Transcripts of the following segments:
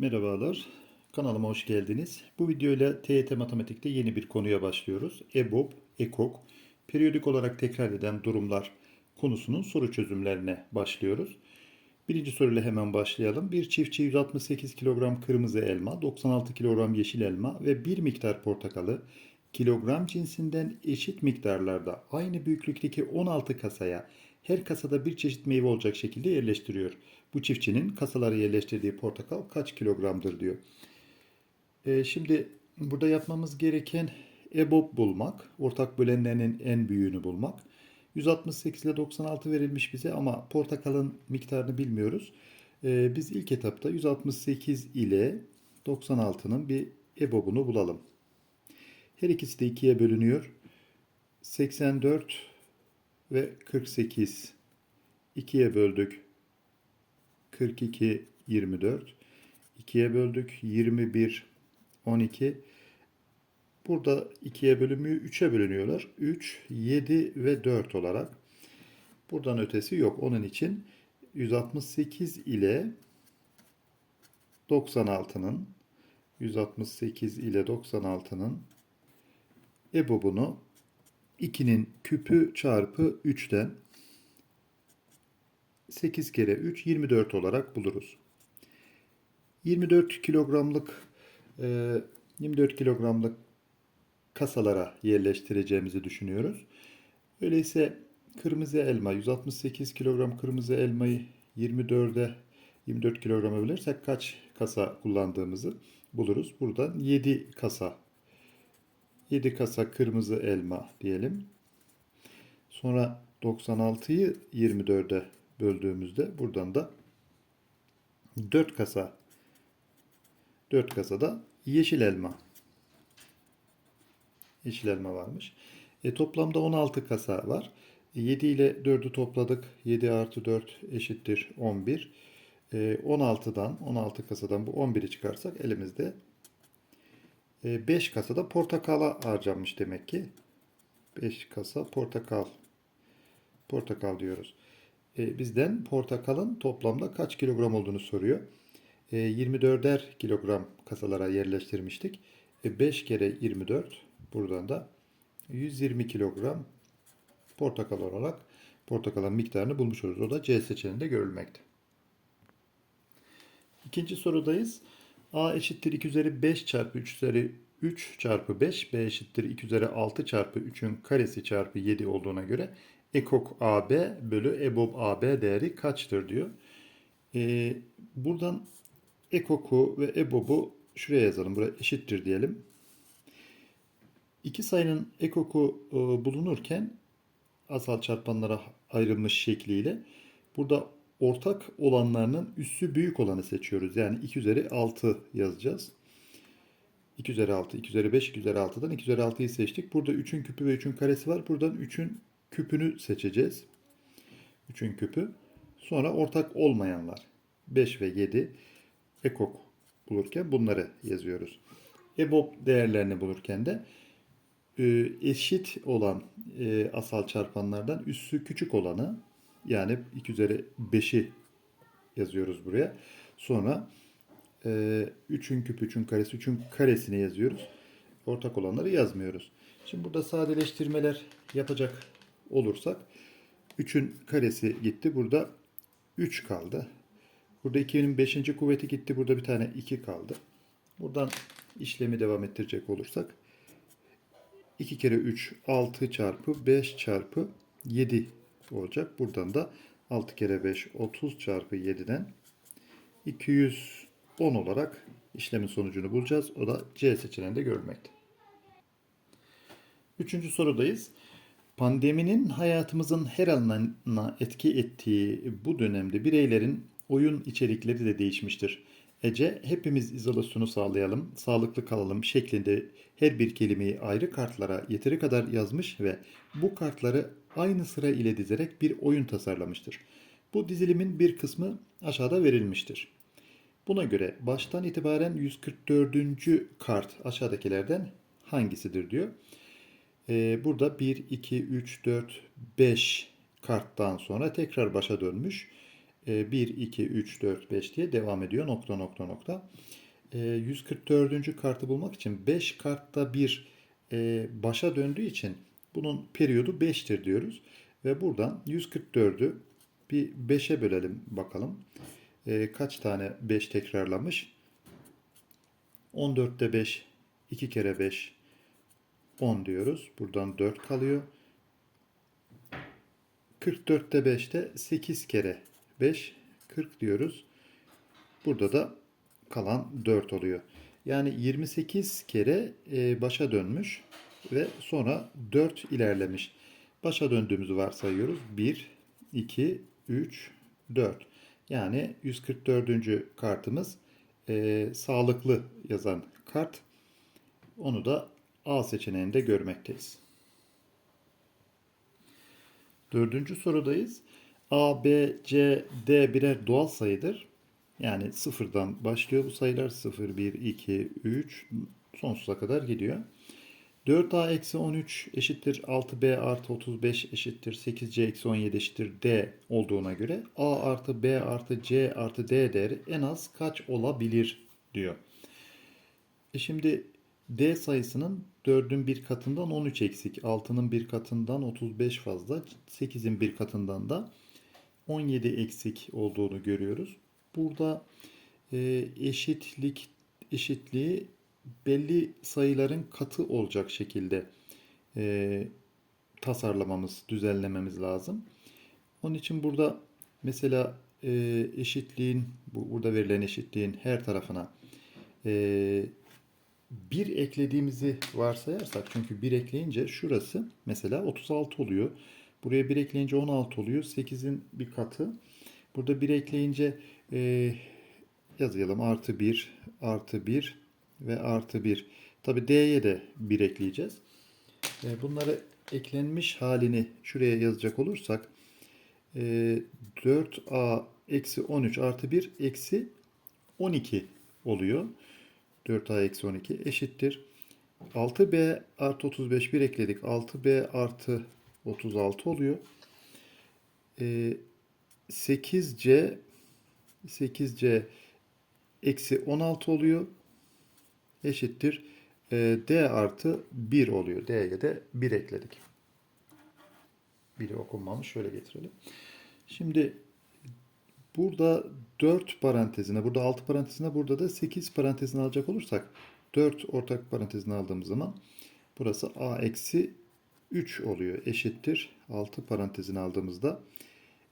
Merhabalar, kanalıma hoş geldiniz. Bu videoyla TYT Matematik'te yeni bir konuya başlıyoruz. EBOB, EKOK, periyodik olarak tekrar eden durumlar konusunun soru çözümlerine başlıyoruz. Birinci soruyla hemen başlayalım. Bir çiftçi 168 kilogram kırmızı elma, 96 kilogram yeşil elma ve bir miktar portakalı kilogram cinsinden eşit miktarlarda aynı büyüklükteki 16 kasaya her kasada bir çeşit meyve olacak şekilde yerleştiriyor. Bu çiftçinin kasalara yerleştirdiği portakal kaç kilogramdır diyor. Ee, şimdi burada yapmamız gereken EBOB bulmak. Ortak bölenlerinin en büyüğünü bulmak. 168 ile 96 verilmiş bize ama portakalın miktarını bilmiyoruz. Ee, biz ilk etapta 168 ile 96'nın bir EBOB'unu bulalım. Her ikisi de ikiye bölünüyor. 84 ve 48. 2'ye böldük. 42, 24. 2'ye böldük. 21, 12. Burada 2'ye bölünmüyor. 3'e bölünüyorlar. 3, 7 ve 4 olarak. Buradan ötesi yok. Onun için 168 ile 96'nın 168 ile 96'nın EBOB'unu 2'nin küpü çarpı 3'ten 8 kere 3 24 olarak buluruz. 24 kilogramlık e, 24 kilogramlık kasalara yerleştireceğimizi düşünüyoruz. Öyleyse kırmızı elma 168 kilogram kırmızı elmayı 24'e 24 kilograma bölersek kaç kasa kullandığımızı buluruz. Buradan 7 kasa 7 kasa kırmızı elma diyelim. Sonra 96'yı 24'e böldüğümüzde buradan da 4 kasa 4 kasada yeşil elma. Yeşil elma varmış. E, toplamda 16 kasa var. 7 ile 4'ü topladık. 7 artı 4 eşittir 11. E, 16'dan 16 kasadan bu 11'i çıkarsak elimizde 5 kasada portakala harcanmış demek ki. 5 kasa portakal. Portakal diyoruz. E, bizden portakalın toplamda kaç kilogram olduğunu soruyor. E, 24'er kilogram kasalara yerleştirmiştik. E, 5 kere 24 buradan da 120 kilogram portakal olarak portakalın miktarını bulmuş oluruz. O da C seçeneğinde görülmekte. İkinci sorudayız. A eşittir 2 üzeri 5 çarpı 3 üzeri 3 çarpı 5. B eşittir 2 üzeri 6 çarpı 3'ün karesi çarpı 7 olduğuna göre ekok AB bölü EBOB AB değeri kaçtır diyor. Ee, buradan ekoku ve EBOB'u şuraya yazalım. Buraya eşittir diyelim. İki sayının ekoku e, bulunurken asal çarpanlara ayrılmış şekliyle burada ortak olanlarının üssü büyük olanı seçiyoruz. Yani 2 üzeri 6 yazacağız. 2 üzeri 6, 2 üzeri 5, 2 üzeri 6'dan 2 üzeri 6'yı seçtik. Burada 3'ün küpü ve 3'ün karesi var. Buradan 3'ün küpünü seçeceğiz. 3'ün küpü. Sonra ortak olmayanlar. 5 ve 7 ekok bulurken bunları yazıyoruz. EBOB değerlerini bulurken de e, eşit olan e, asal çarpanlardan üssü küçük olanı yani 2 üzeri 5'i yazıyoruz buraya. Sonra e, 3'ün küpü 3'ün karesi 3'ün karesini yazıyoruz. Ortak olanları yazmıyoruz. Şimdi burada sadeleştirmeler yapacak olursak 3'ün karesi gitti. Burada 3 kaldı. Burada 2'nin 5. kuvveti gitti. Burada bir tane 2 kaldı. Buradan işlemi devam ettirecek olursak 2 kere 3 6 çarpı 5 çarpı 7 olacak. Buradan da 6 kere 5 30 çarpı 7'den 210 olarak işlemin sonucunu bulacağız. O da C seçeneğinde görülmekte. Üçüncü sorudayız. Pandeminin hayatımızın her alanına etki ettiği bu dönemde bireylerin oyun içerikleri de değişmiştir. Ece hepimiz izolasyonu sağlayalım, sağlıklı kalalım şeklinde her bir kelimeyi ayrı kartlara yeteri kadar yazmış ve bu kartları aynı sıra ile dizerek bir oyun tasarlamıştır. Bu dizilimin bir kısmı aşağıda verilmiştir. Buna göre baştan itibaren 144. kart aşağıdakilerden hangisidir diyor. Ee, burada 1, 2, 3, 4, 5 karttan sonra tekrar başa dönmüş. E, 1, 2, 3, 4, 5 diye devam ediyor. Nokta nokta nokta. E, 144. kartı bulmak için 5 kartta bir e, başa döndüğü için bunun periyodu 5'tir diyoruz. Ve buradan 144'ü bir 5'e bölelim bakalım. E, kaç tane 5 tekrarlamış? 14'te 5, 2 kere 5, 10 diyoruz. Buradan 4 kalıyor. 44'te 5'te 8 kere 5, 40 diyoruz. Burada da kalan 4 oluyor. Yani 28 kere e, başa dönmüş ve sonra 4 ilerlemiş. Başa döndüğümüzü varsayıyoruz. 1, 2, 3, 4. Yani 144. kartımız e, sağlıklı yazan kart. Onu da A seçeneğinde görmekteyiz. Dördüncü sorudayız. A, B, C, D birer doğal sayıdır. Yani sıfırdan başlıyor bu sayılar. 0, 1, 2, 3 sonsuza kadar gidiyor. 4A eksi 13 eşittir 6B artı 35 eşittir 8C eksi 17 eşittir D olduğuna göre A artı B artı C artı D değeri en az kaç olabilir diyor. E şimdi D sayısının 4'ün bir katından 13 eksik, 6'nın bir katından 35 fazla, 8'in bir katından da 17 eksik olduğunu görüyoruz. Burada e, eşitlik eşitliği belli sayıların katı olacak şekilde e, tasarlamamız, düzenlememiz lazım. Onun için burada mesela e, eşitliğin, bu burada verilen eşitliğin her tarafına e, bir eklediğimizi varsayarsak çünkü bir ekleyince şurası mesela 36 oluyor. Buraya bir ekleyince 16 oluyor. 8'in bir katı. Burada bir ekleyince e, yazalım artı 1 artı 1 ve artı 1. Tabi D'ye de 1 ekleyeceğiz. E, bunları eklenmiş halini şuraya yazacak olursak e, 4A eksi 13 artı 1 eksi 12 oluyor. 4A eksi 12 eşittir. 6B artı 35 bir ekledik. 6B artı 36 oluyor. E, 8C 8C eksi 16 oluyor. Eşittir. E, D artı 1 oluyor. D'ye de 1 ekledik. 1'i okunmamış. Şöyle getirelim. Şimdi burada 4 parantezine, burada 6 parantezine, burada da 8 parantezine alacak olursak 4 ortak parantezine aldığımız zaman burası A eksi 3 oluyor. Eşittir. 6 parantezine aldığımızda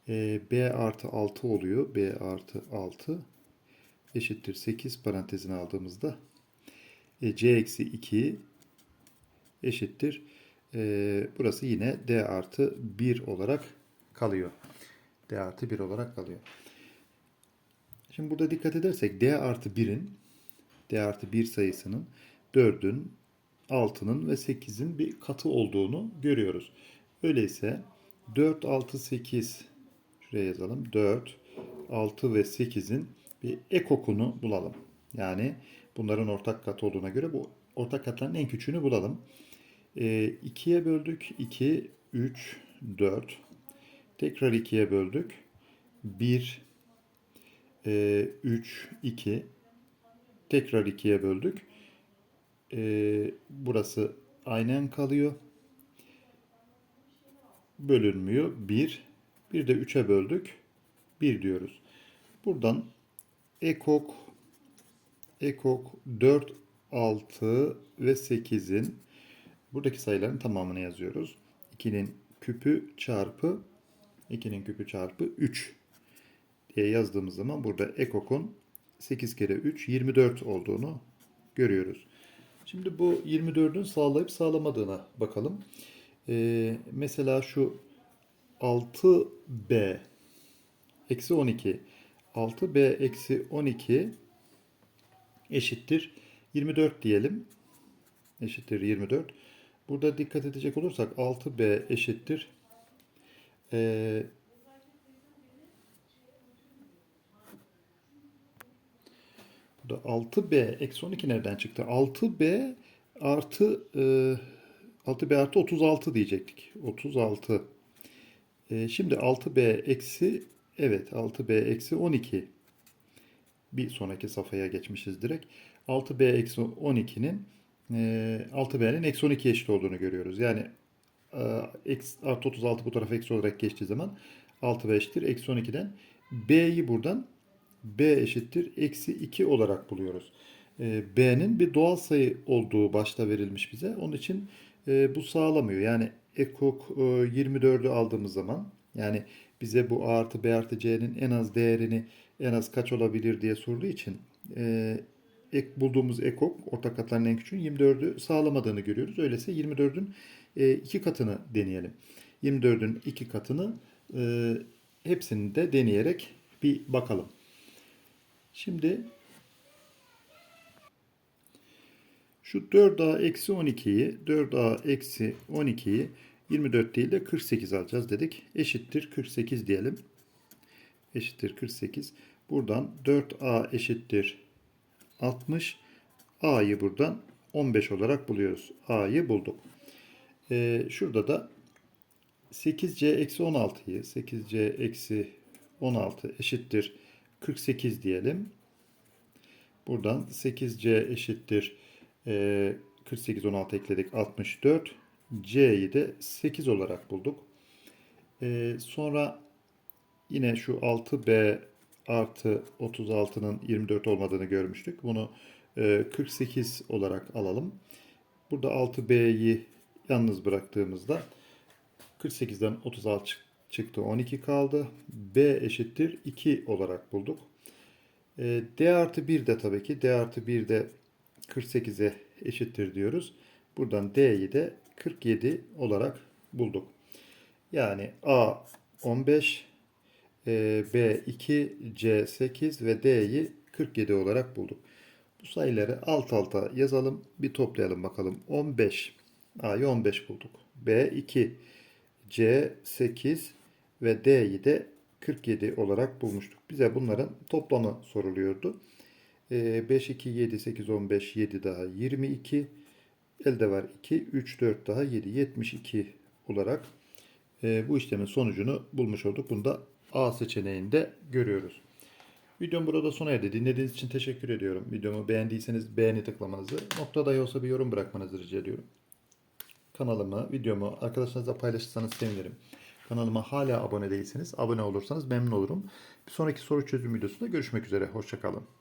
e, B artı 6 oluyor. B artı 6 eşittir 8 parantezine aldığımızda e, C eksi 2 eşittir. E, burası yine D artı 1 olarak kalıyor. D artı 1 olarak kalıyor. Şimdi burada dikkat edersek D artı 1'in D artı 1 sayısının 4'ün 6'nın ve 8'in bir katı olduğunu görüyoruz. Öyleyse 4, 6, 8 şuraya yazalım. 4, 6 ve 8'in bir ekokunu bulalım. Yani bunların ortak katı olduğuna göre bu ortak katların en küçüğünü bulalım. E, 2'ye böldük. 2, 3, 4. Tekrar 2'ye böldük. 1, e, 3, 2. Tekrar 2'ye böldük. E, burası aynen kalıyor. Bölünmüyor. 1. Bir de 3'e böldük. 1 diyoruz. Buradan ekok ekok 4, 6 ve 8'in buradaki sayıların tamamını yazıyoruz. 2'nin küpü çarpı 2'nin küpü çarpı 3 diye yazdığımız zaman burada ekokun 8 kere 3 24 olduğunu görüyoruz. Şimdi bu 24'ün sağlayıp sağlamadığına bakalım. Ee, mesela şu 6b eksi 12 6b eksi 12 eşittir 24 diyelim. Eşittir 24. Burada dikkat edecek olursak 6b eşittir ee, Burada 6b eksi 12 nereden çıktı? 6b artı e, 6b artı 36 diyecektik. 36. E, şimdi 6b eksi Evet 6b eksi 12. Bir sonraki safhaya geçmişiz direkt. 6b eksi 12'nin e, 6b'nin eksi 12 eşit olduğunu görüyoruz. Yani e, artı 36 bu tarafa eksi olarak geçtiği zaman 6b eşittir. Eksi 12'den b'yi buradan b eşittir. Eksi 2 olarak buluyoruz. E, b'nin bir doğal sayı olduğu başta verilmiş bize. Onun için e, bu sağlamıyor. Yani ekok e, 24'ü aldığımız zaman yani bize bu a artı b artı c'nin en az değerini en az kaç olabilir diye sorduğu için e, ek, bulduğumuz ekok ortak katların en küçüğün 24'ü sağlamadığını görüyoruz. Öyleyse 24'ün e, iki katını deneyelim. 24'ün iki katını e, hepsini de deneyerek bir bakalım. Şimdi şu 4a eksi 12'yi 4a eksi 12'yi 24 değil de 48 alacağız dedik. Eşittir 48 diyelim. Eşittir 48. Buradan 4a eşittir 60. a'yı buradan 15 olarak buluyoruz. a'yı bulduk. Ee, şurada da 8c eksi 16'yı 8c eksi 16 eşittir 48 diyelim. Buradan 8c eşittir e, 48 16 ekledik 64. C'yi de 8 olarak bulduk. E, sonra yine şu 6B artı 36'nın 24 olmadığını görmüştük. Bunu e, 48 olarak alalım. Burada 6B'yi yalnız bıraktığımızda 48'den 36 çık- çıktı. 12 kaldı. B eşittir 2 olarak bulduk. E, D artı 1 de tabii ki D artı 1 de 48'e eşittir diyoruz. Buradan D'yi de 47 olarak bulduk. Yani A 15, e, B 2, C 8 ve D'yi 47 olarak bulduk. Bu sayıları alt alta yazalım. Bir toplayalım bakalım. 15. A'yı 15 bulduk. B 2, C 8 ve D'yi de 47 olarak bulmuştuk. Bize bunların toplamı soruluyordu. E, 5, 2, 7, 8, 15, 7 daha 22. Elde var 2, 3, 4 daha 7, 72 olarak e, bu işlemin sonucunu bulmuş olduk. Bunu da A seçeneğinde görüyoruz. Videom burada sona erdi. Dinlediğiniz için teşekkür ediyorum. Videomu beğendiyseniz beğeni tıklamanızı, nokta dahi olsa bir yorum bırakmanızı rica ediyorum. Kanalımı, videomu arkadaşlarınızla paylaşırsanız sevinirim. Kanalıma hala abone değilseniz abone olursanız memnun olurum. Bir sonraki soru çözüm videosunda görüşmek üzere. Hoşçakalın.